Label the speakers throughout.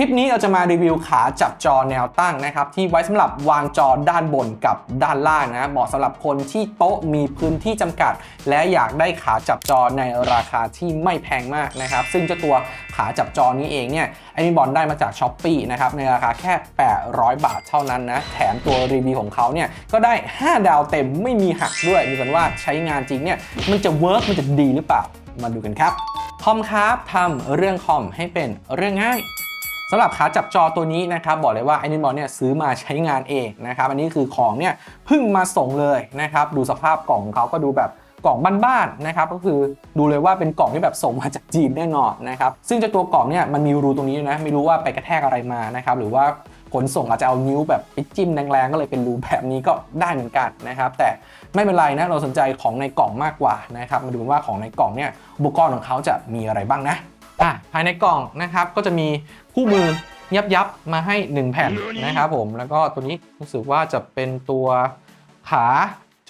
Speaker 1: คลิปนี้เราจะมารีวิวขาจับจอแนวตั้งนะครับ ที่ไว้สำหรับวางจอด้านบนกับด้านล่างนะเหมาะสำหรับคนที่โต๊ะมีพื้นที่จำกัด และอยากได้ขาจับจอในราคาที่ไม่แพงมากนะครับ ซึ่งเจ้าตัวขาจับจอนี้เองเนี่ยไอ้นี่บอลได้มาจากช้อปปีนะครับในราคาแค่ 800 บาทเท่านั้นนะแถมตัวรีวิวของเขาเนี่ยก็ได้ 5 ดาวเต็มไม่มีหักด้วย มีกันว่าใช้งานจริงเนี่ยมันจะเวิร์กมันจะดีหรือเปล่ามาดูกันครับคอมครับทำเรื่องคอมให้เป็นเรื่องง่าย สำหรับขาจับจอตัวนี้นะครับบอกเลยว่าไอ้นิบอลเนี่ยซื้อมาใช้งานเองนะครับอันนี้คือของเนี่ยเพิ่งมาส่งเลยนะครับดูสภาพกล่องของเขาก็ดูแบบกล่องบ้านๆนะครับก็คือดูเลยว่าเป็นกล่องที่แบบส่งมาจากจีนแน่นอนนะครับซึ่งเจ้าตัวกล่องเนี่ยมันมีรูตรงนี้นะไม่รู้ว่าไปกระแทกอะไรมานะครับหรือว่าขนส่งอาจจะเอานิ้วแบบไปจิ้มแรงๆก็เลยเป็นรูแบบนี้ก็ได้เหมือนกันนะครับแต่ไม่เป็นไรนะเราสนใจของในกล่องมากกว่านะครับมาดูว่าของในกล่องเนี่ยอุปกรณ์ของเขาจะมีอะไรบ้างนะ อะภายในกล่องนะครับก็จะมีคู่มือยับยับๆมาให้ 1 แผ่นนะครับผมแล้วก็ตัวนี้รู้สึกว่าจะเป็นตัวขา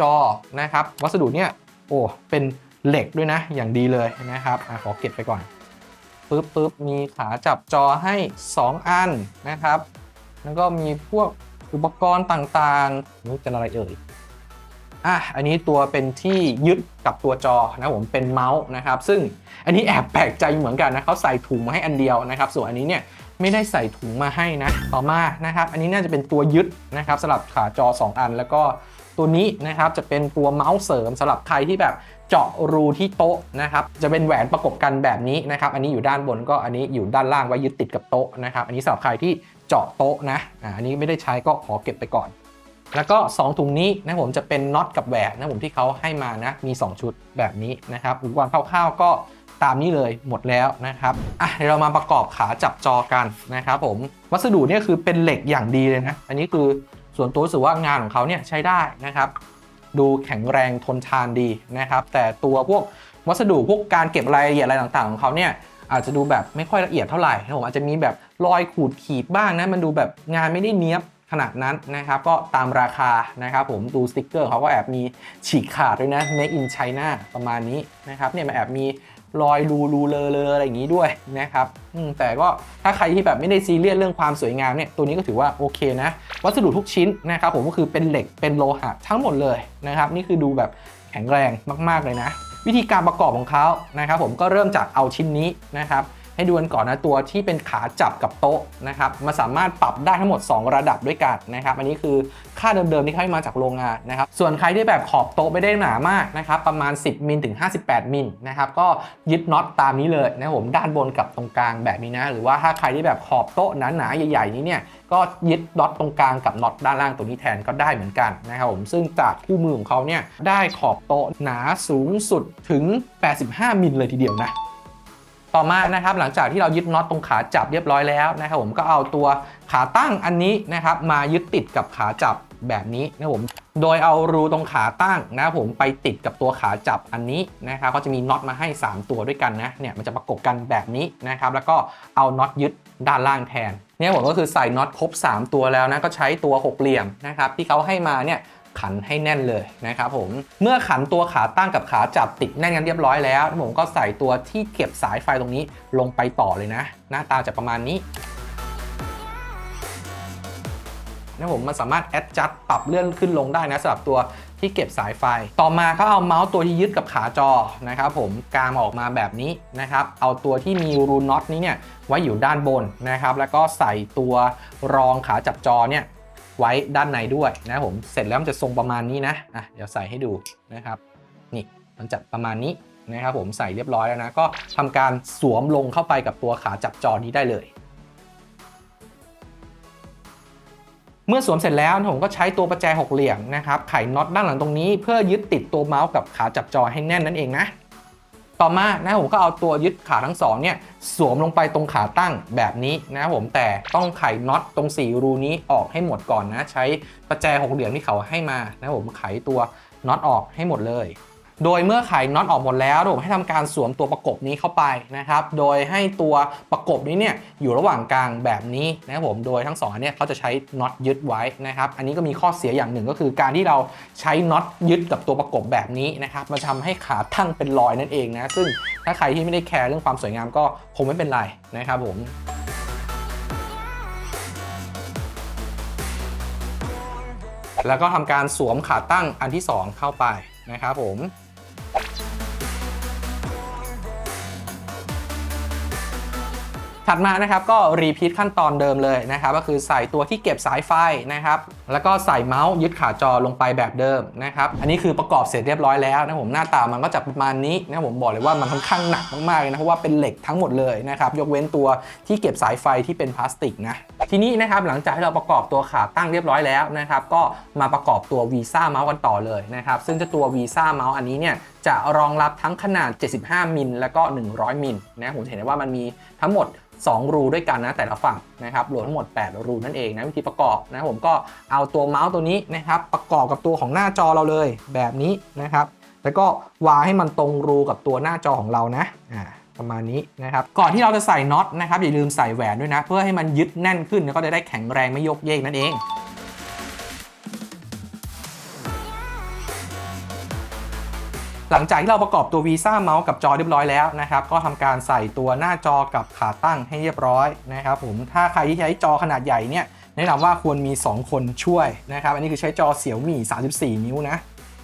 Speaker 1: จอนะครับ วัสดุเนี่ยโอ้เป็นเหล็กด้วยนะอย่างดีเลยนะครับอะขอเก็บไปก่อนปึ๊บปึ๊บมีขาจับจอให้ 2 อันนะครับ แล้วก็มีพวกอุปกรณ์ต่างๆนี่เป็นอะไรเอ่ย อะอันนี้ตัวเป็นที่ยึดกับตัวจอนะผมเป็นเมาส์นะครับซึ่งอันนี้แอบแปลกใจเหมือนกันนะเขาใส่ถุงมาให้อันเดียวนะครับส่วนอันนี้เนี่ยไม่ได้ใส่ถุงมาให้นะต่อมานะครับ อันนี้น่าจะเป็นตัวยึดนะครับสำหรับขาจอ 2 อัน แล้วก็ตัวนี้นะครับจะเป็นตัวเมาส์เสริมสำหรับใครที่แบบเจาะรูที่โต๊ะนะครับจะเป็นแหวนประกบกันแบบนี้นะครับ อันนี้อยู่ด้านบนก็อันนี้อยู่ด้านล่างไว้ยึดติดกับโต๊ะนะครับ อันนี้สำหรับใครที่เจาะโต๊ะนะอันนี้ไม่ได้ใช้ก็ขอเก็บไปก่อน แล้วก็ 2 ถุงนี้นะผมจะเป็นน็อตกับแหวนนะผมที่เขาให้มานะมี 2 ชุดแบบนี้นะครับอุปกรณ์คร่าวๆก็ตามนี้เลยหมดแล้วนะครับอะเดี๋ยวเรามาประกอบขาจับจอกันนะครับผมวัสดุเนี่ยคือเป็นเหล็กอย่างดีเลยนะ อันนี้คือส่วนตัวรู้สึกว่างานของเขาเนี่ยใช้ได้นะครับ ดูแข็งแรงทนทานดีนะครับ แต่ตัวพวกวัสดุพวกการเก็บรายละเอียดอะไรต่างๆของเขาเนี่ยอาจจะดูแบบไม่ค่อยละเอียดเท่าไหร่นะผมอาจจะมีแบบรอยขูดขีดบ้างนะมันดูแบบงานไม่ได้เนี้ยบ ขนาดนั้นนะครับก็ตามราคานะครับผมดูสติกเกอร์เขาก็แอบมีฉีกขาดด้วยนะ Made in China ประมาณนี้นะครับเนี่ยมันแอบมีรอยรูรูเลอเลออะไรอย่างนี้ด้วยนะครับแต่ก็ถ้าใครที่แบบไม่ได้ซีเรียสเรื่องความสวยงามเนี่ยตัวนี้ก็ถือว่าโอเคนะ วัสดุทุกชิ้นนะครับผมก็คือเป็นเหล็กเป็นโลหะทั้งหมดเลยนะครับนี่คือดูแบบแข็งแรงมาก ๆ เลยนะ วิธีการประกอบของเขานะครับผมก็เริ่มจากเอาชิ้นนี้นะครับ ให้ดูกันก่อนนะตัวที่เป็นขาจับกับโต๊ะนะครับมันสามารถปรับได้ทั้งหมด 2 ระดับด้วยกันนะครับอันนี้คือค่าเดิมๆที่เขาให้มาจากโรงงานนะครับส่วนใครที่แบบขอบโต๊ะไม่ได้หนามากนะครับประมาณ 10มิลถึง 58มิลนะครับก็ยึดน็อตตามนี้เลยนะครับผมด้านบนกับตรงกลางแบบนี้นะหรือว่าถ้าใครที่แบบขอบโต๊ะหนาๆใหญ่ๆนี้เนี่ยก็ยึดน็อตตรงกลางกับน็อตด้านล่างตัวนี้แทนก็ได้เหมือนกันนะครับผมซึ่งจากคู่มือของเขาเนี่ยได้ขอบโต๊ะหนาสูงสุดถึง 85มิลเลยทีเดียวนะ ต่อมานะครับหลังจากที่เรายึดน็อตตรงขาจับเรียบร้อยแล้วนะครับผมก็เอาตัวขาตั้งอันนี้นะครับมายึดติดกับขาจับแบบนี้นะครับผมโดยเอารูตรงขาตั้งนะครับผมไปติดกับตัวขาจับอันนี้นะครับก็จะมีน็อตมาให้ 3 ตัวด้วยกันนะเนี่ยมันจะประกบกันแบบนี้นะครับแล้วก็เอาน็อตยึดด้านล่างแทนเนี่ยผมก็คือใส่น็อตครบ 3 ตัวแล้วนะก็ใช้ตัวหกเหลี่ยมนะครับที่เขาให้มาเนี่ย ขันให้แน่นเลยนะครับผม เมื่อขันตัวขาตั้งกับขาจับติดแน่นกันเรียบร้อยแล้ว ผมก็ใส่ตัวที่เก็บสายไฟตรงนี้ลงไปต่อเลยนะ หน้าตาจะประมาณนี้นะผมมันสามารถแอดจัดปรับเลื่อนขึ้นลงได้นะสำหรับตัวที่เก็บสายไฟ ต่อมาเขาเอาเมาส์ตัวที่ยึดกับขาจอนะครับผมกางออกมาแบบนี้นะครับ เอาตัวที่มีรูน็อตนี้เนี่ยไว้อยู่ด้านบนนะครับ แล้วก็ใส่ตัวรองขาจับจอเนี่ย ไว้ด้านในด้วยนะผมเสร็จแล้วมันจะทรงประมาณนี้นะอะเดี๋ยวใส่ให้ดูนะครับนี่มันจะประมาณนี้นะครับผมใส่เรียบร้อยแล้วนะ ก็ทำการสวมลงเข้าไปกับตัวขาจับจอนี้ได้เลย เมื่อสวมเสร็จแล้วผมก็ใช้ตัวประแจหกเหลี่ยมนะครับไขน็อตด้านหลังตรงนี้ เพื่อยึดติดตัวเมาส์กับขาจับจอให้แน่นนั่นเองนะ ต่อมานะผมก็เอาตัวยึดขาทั้งสองเนี่ยสวมลงไปตรงขาตั้งแบบนี้นะผมแต่ต้องไขน็อตตรง 4 รูนี้ออกให้หมดก่อนนะ ใช้ประแจหกเหลี่ยมที่เขาให้มานะผมไขตัวน็อตออกให้หมดเลย โดยเมื่อไขน็อตออกหมดแล้วระบบให้ทำการสวมตัวประกบนี้เข้าไปนะครับ โดยให้ตัวประกบนี้เนี่ยอยู่ระหว่างกลางแบบนี้นะครับผม โดยทั้งสองเนี่ยเขาจะใช้น็อตยึดไว้นะครับ อันนี้ก็มีข้อเสียอย่างหนึ่งก็คือการที่เราใช้น็อตยึดกับตัวประกบแบบนี้นะครับ มันทำให้ขาตั้งเป็นรอยนั่นเองนะ ซึ่งถ้าใครที่ไม่ได้แคร์เรื่องความสวยงามก็คงไม่เป็นไรนะครับผมแล้วก็ทำการสวมขาตั้งอันที่ 2 เข้าไปนะครับผม ถัดมานะครับก็รีพีทขั้นตอนเดิมเลยนะครับก็คือใส่ตัวที่เก็บสายไฟนะครับแล้วก็ใส่เมาส์ยึดขาจอลงไปแบบเดิมนะครับอันนี้คือประกอบเสร็จเรียบร้อยแล้วนะผมหน้าตามันก็จะประมาณนี้นะผมบอกเลยว่ามันค่อนข้างหนักมากๆเลยนะเพราะว่าเป็นเหล็กทั้งหมดเลยนะครับยกเว้นตัวที่เก็บสายไฟที่เป็นพลาสติกนะทีนี้นะครับหลังจากที่เราประกอบตัวขาตั้งเรียบร้อยแล้วนะครับก็มาประกอบตัววีซ่าเมาส์กันต่อเลยนะครับซึ่งเจ้าตัววีซ่าเมาส์อันนี้เนี่ยจะรองรับทั้งขนาด 75 มิล แล้วก็ 100 มิลนะผมเห็นได้ว่ามันมีทั้งหมด2 รูด้วยกันนะแต่ละฝั่งนะครับรวมทั้งหมด 8 รูนั่นเองนะวิธีประกอบนะผมก็เอาตัวเมาส์ตัวนี้นะครับประกอบกับตัวของหน้าจอเราเลยแบบนี้นะครับแล้วก็วางให้มันตรงรูกับตัวหน้าจอของเรานะอ่าประมาณนี้นะครับก่อนที่เราจะใส่น็อตนะครับอย่าลืมใส่แหวนด้วยนะ เพื่อให้มันยึดแน่นขึ้นแล้วก็จะได้แข็งแรงไม่ยกเยกนั่นเอง หลังจากที่เราประกอบตัววีซ่าเมาส์กับจอเรียบร้อยแล้วนะครับ ก็ทำการใส่ตัวหน้าจอกับขาตั้งให้เรียบร้อยนะครับผมถ้าใครที่ใช้จอขนาดใหญ่เนี่ยแนะนำว่าควรมี 2 คนช่วยนะครับ อันนี้คือใช้จอเสี่ยวมี่34 นิ้วนะ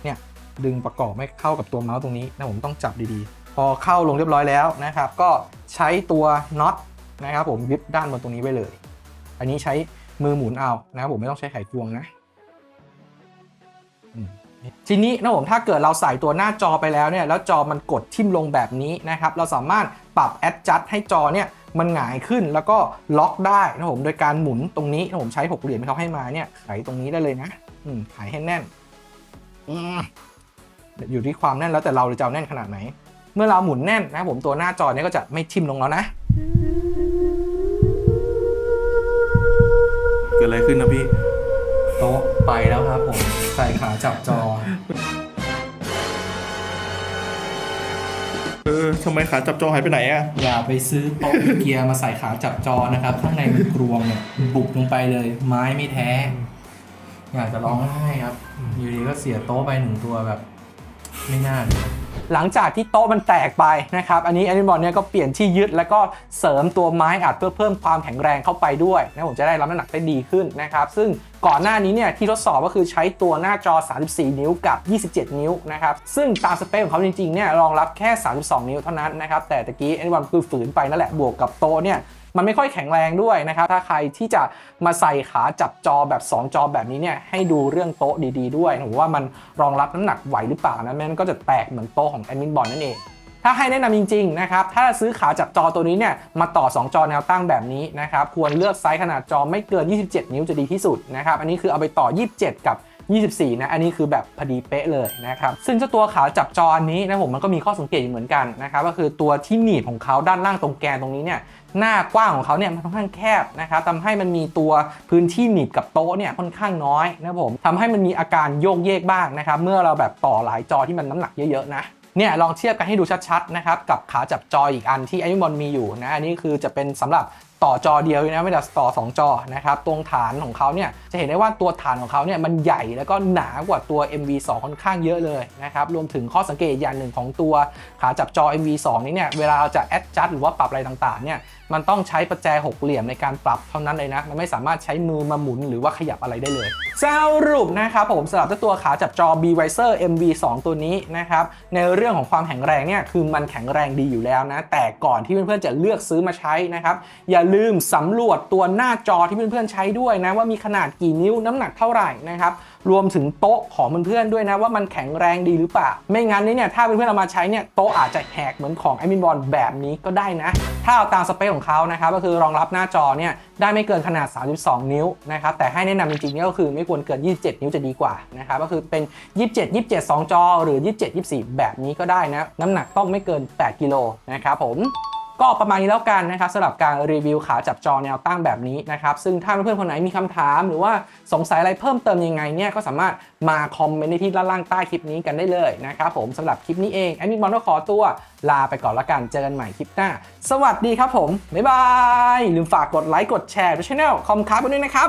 Speaker 1: เนี่ยดึงประกอบไม่เข้ากับตัวเมาส์ตรงนี้นะผมต้องจับดีๆ พอเข้าลงเรียบร้อยแล้วนะครับ ก็ใช้ตัวน็อตนะครับผมยึดด้านบนตรงนี้ไว้เลย อันนี้ใช้มือหมุนเอานะครับผมไม่ต้องใช้ไขควงนะ ทีนี้นะผมถ้าเกิดเราใส่ตัวหน้าจอไปแล้วเนี่ยแล้วจอมันกดทิ่มลงแบบนี้นะครับเราสามารถปรับ adjust ให้จอเนี่ยมันหงายขึ้นแล้วก็ล็อกได้นะผมโดยการหมุนตรงนี้นะผมใช้6เหรียญที่เขาให้มาเนี่ยไขตรงนี้ได้เลยนะอืมไขให้แน่นอืมอยู่ที่ความแน่นแล้วแต่เราจะเอาแน่นขนาดไหน เมื่อเราหมุนแน่นนะผมตัวหน้าจอเนี่ยก็จะไม่ทิ่มลงแล้วนะ
Speaker 2: เกิดอะไรขึ้นนะพี่
Speaker 1: โต๊ะไปแล้วครับผม ใส่ขาจับจอ
Speaker 2: เออทำไมขาจับจอหายไปไหนอะ
Speaker 1: อย่าไปซื้อโต๊ะอีเกียมาใส่ขาจับจอนะครับ ข้างในมันกรวงเนี่ยบุกลงไปเลย ไม้ไม่แท้ อยากจะร้องไห้ครับ อยู่ดีก็เสียโต๊ะไปหนึ่งตัวแบบ ไม่น่าเลย หลังจากที่โต๊ะมันแตกไปนะครับ อันนี้แอนิมอลเนี่ยก็เปลี่ยนที่ยึดแล้วก็เสริมตัวไม้อัดเพื่อเพิ่มความแข็งแรงเข้าไปด้วยนะผมจะได้รับน้ำหนักได้ดีขึ้นนะครับ ซึ่งก่อนหน้านี้เนี่ยที่ทดสอบก็คือใช้ตัวหน้าจอ 34 นิ้วกับ 27 นิ้วนะครับ ซึ่งตามสเปคของเขาจริงๆเนี่ยรองรับแค่ 32 นิ้วเท่านั้นนะครับ แต่ตะกี้แอนิมอลคือฝืนไปนั่นแหละบวกกับโต๊ะเนี่ย มันไม่ค่อยแข็งแรงด้วยนะครับ ถ้าใครที่จะมาใส่ขาจับจอแบบ 2 จอแบบนี้เนี่ยให้ดูเรื่องโต๊ะดีๆด้วยผมว่ามันรองรับน้ำหนักไหวหรือเปล่านะแม้นก็จะแตกเหมือนโต๊ะของแอดมินบอลนั่นเองถ้าให้แนะนำจริงๆนะครับ ถ้าซื้อขาจับจอตัวนี้เนี่ยมาต่อ 2 จอแนวตั้งแบบนี้นะครับ ควรเลือกไซส์ขนาดจอไม่เกิน 27 นิ้วจะดีที่สุดนะครับ อันนี้คือเอาไปต่อ 27 กับ 24 นะ อันนี้คือแบบพอดีเป๊ะเลยนะครับ ซึ่งเจ้าตัวขาจับจออันนี้นะผมมันก็มีข้อสังเกตอยู่เหมือนกันนะครับ ก็คือตัวที่หนีบของเขาด้านล่างตรงแกนตรงนี้เนี่ย หน้ากว้างของเขาเนี่ยมันค่อนข้างแคบนะครับทำให้มันมีตัวพื้นที่หนีบกับโต๊ะเนี่ยค่อนข้างน้อยนะผมทำให้มันมีอาการโยกเยกบ้างนะครับ เมื่อเราแบบต่อหลายจอที่มันน้ำหนักเยอะๆนะเนี่ยลองเทียบกันให้ดูชัดๆนะครับกับขาจับจออีกอันที่ไอ m มอนมีอยู่นะอันนี้คือจะเป็นสำหรับ ต่อจอเดียวนะไม่ได้ต่อ 2 จอนะครับตรงฐานของเขาเนี่ยจะเห็นได้ว่าตัวฐานของเขาเนี่ยมันใหญ่แล้วก็หนากว่าตัว MV2 ค่อนข้างเยอะเลยนะครับรวมถึงข้อสังเกตอย่างหนึ่งของตัวขาจับจอ MV2 นี้เนี่ยเวลาเราจะแอดจัดหรือว่าปรับอะไรต่างๆเนี่ยมันต้องใช้ประแจหกเหลี่ยมในการปรับเท่านั้นเลยนะ มันไม่สามารถใช้มือมาหมุนหรือว่าขยับอะไรได้เลยสรุปนะครับผมสำหรับตัวขาจับจอ B Wiser MV2 ตัวนี้นะครับในเรื่องของความแข็งแรงเนี่ยคือมันแข็งแรงดีอยู่แล้วนะ แต่ก่อนที่เพื่อนๆจะเลือกซื้อมาใช้นะครับอย่าลืมสำรวจตัวหน้าจอที่เพื่อนๆใช้ด้วยนะว่ามีขนาดกี่นิ้วน้ำหนักเท่าไหร่นะครับ รวมถึงโต๊ะของเพื่อนๆด้วยนะว่ามันแข็งแรงดีหรือเปล่า ไม่งั้นนี่เนี่ยถ้าเพื่อนๆเอามาใช้เนี่ยโต๊ะอาจจะแหกเหมือนของไอมินบอลแบบนี้ก็ได้นะ ถ้าเอาตามสเปคของเขานะครับก็คือรองรับหน้าจอเนี่ยได้ไม่เกินขนาด 32 นิ้วนะครับแต่ให้แนะนำจริงๆเนี่ยก็คือไม่ควรเกิน 27 นิ้วจะดีกว่านะครับก็คือเป็น 27 27 2 จอ หรือ 27 24 แบบนี้ก็ได้นะน้ำหนักต้องไม่เกิน 8 กิโลนะครับผม ก็ประมาณนี้แล้วกันนะครับสำหรับการรีวิวขาจับจอแนวตั้งแบบนี้นะครับซึ่งถ้าเพื่อนๆคนไหนมีคำถาม หรือว่าสงสัยอะไรเพิ่มเติมยังไงเนี่ยก็สามารถมาคอมเมนต์ในที่ด้านล่างใต้คลิปนี้กันได้เลยนะครับผมสำหรับคลิปนี้เองแอดมินบอลก็ขอตัวลาไปก่อนละกันเจอกันใหม่คลิปหน้า สวัสดีครับผมบ๊ายบายลืมฝากกดไลค์กดแชร์ด้วยช่องคอมคาร์บด้วยนะครับ